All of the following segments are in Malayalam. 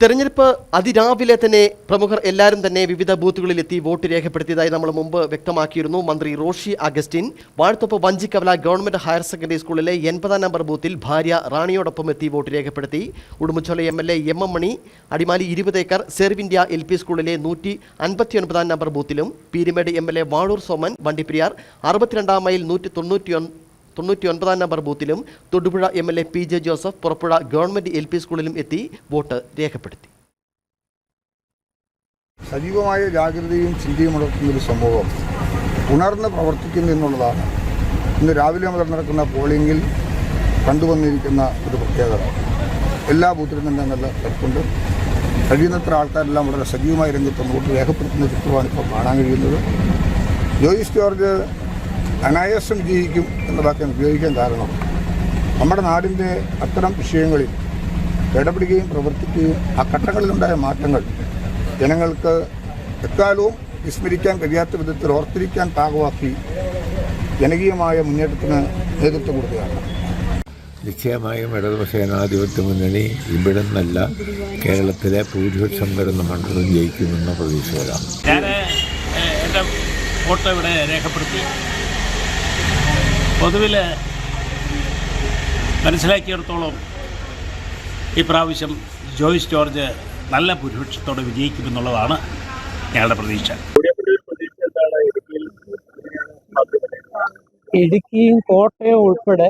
തെരഞ്ഞെടുപ്പ് അതിരാവിലെ തന്നെ പ്രമുഖർ എല്ലാവരും തന്നെ വിവിധ ബൂത്തുകളിൽ എത്തി വോട്ട് രേഖപ്പെടുത്തിയതായി നമ്മൾ മുമ്പ് വ്യക്തമാക്കിയിരുന്നു. മന്ത്രി Roshy Augustine Vazhathope Vanchikkavala government higher secondary സ്കൂളിലെ എൺപതാം നമ്പർ ബൂത്തിൽ ഭാര്യ റാണിയോടൊപ്പം എത്തി വോട്ട് രേഖപ്പെടുത്തി. Udumbanchola M L A M M Mani Adimali ഇരുപത് acre serve India L P സ്കൂളിലെ നൂറ്റി അൻപത്തി ഒൻപതാം number ബൂത്തിലും Peermade M L A Vazhoor Soman Vandiperiyar അറുപത്തിരണ്ടാം mile നൂറ്റി തൊണ്ണൂറ്റി തൊണ്ണൂറ്റി ഒൻപതാം number ബൂത്തിലും Thodupuzha M L A P J Joseph Purappuzha government L P സ്കൂളിലും എത്തി വോട്ട് രേഖപ്പെടുത്തി. സജീവമായ ജാഗ്രതയും ചിന്തയും ഉണർത്തുന്ന ഒരു സമൂഹം ഉണർന്ന് പ്രവർത്തിക്കുന്നു എന്നുള്ളതാണ്. ഇന്ന് രാവിലെ മുതൽ നടക്കുന്ന പോളിംഗിൽ കണ്ടുവന്നിരിക്കുന്ന ഒരു പ്രത്യേകത. എല്ലാ ബൂത്തിലും തന്നെ നല്ല തിരക്കുണ്ട്. കഴിയുന്നത്ര ആൾക്കാരെല്ലാം വളരെ സജീവമായി രംഗത്ത് വോട്ട് രേഖപ്പെടുത്തുന്ന ചിത്രമാണ് ഇപ്പോൾ കാണാൻ കഴിയുന്നത്. ജോയിസ് ജോർജ് അനായാസം ജീവിക്കും എന്ന വാക്ക് ഞാൻ ഉപയോഗിക്കാൻ കാരണം നമ്മുടെ നാടിന്റെ അത്തരം വിഷയങ്ങളിൽ ഇടപെടുകയും പ്രവർത്തിക്കുകയും ആ ഘട്ടങ്ങളിലുണ്ടായ മാറ്റങ്ങൾ ജനങ്ങൾക്ക് എക്കാലവും വിസ്മരിക്കാൻ കഴിയാത്ത വിധത്തിൽ ഓർത്തിരിക്കാൻ പാകമാക്കി ജനകീയമായ മുന്നേറ്റത്തിന് നേതൃത്വം കൊടുക്കുകയാണ്. നിശ്ചയമായും ഇടതുപക്ഷ ജനാധിപത്യ മുന്നണി ഇവിടെ നിന്നല്ല കേരളത്തിലെ ഭൂരിപക്ഷം വരുന്ന മണ്ഡലം ജയിക്കുമെന്ന പ്രതീക്ഷയിലാണ്. ഞാൻ എന്റെ ഫോട്ടോ ഇവിടെ രേഖപ്പെടുത്തി. പൊതുവിൽ മനസ്സിലാക്കിയിടത്തോളം ഈ പ്രാവശ്യം ജോയിസ് ജോർജ് നല്ല ഭൂരിപക്ഷത്തോടെ വിജയിക്കുമെന്നുള്ളതാണ് ഞങ്ങളുടെ പ്രതീക്ഷ. ഇടുക്കിയും കോട്ടയവും ഉൾപ്പെടെ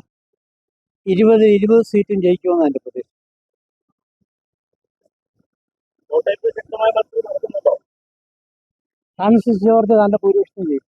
ഇരുപത് ഇരുപത് സീറ്റും ജയിക്കുമെന്ന് എന്റെ പ്രതീക്ഷ. ഫ്രാൻസിസ് ജോർജ് നല്ല ഭൂരിപക്ഷം ജയിക്കും.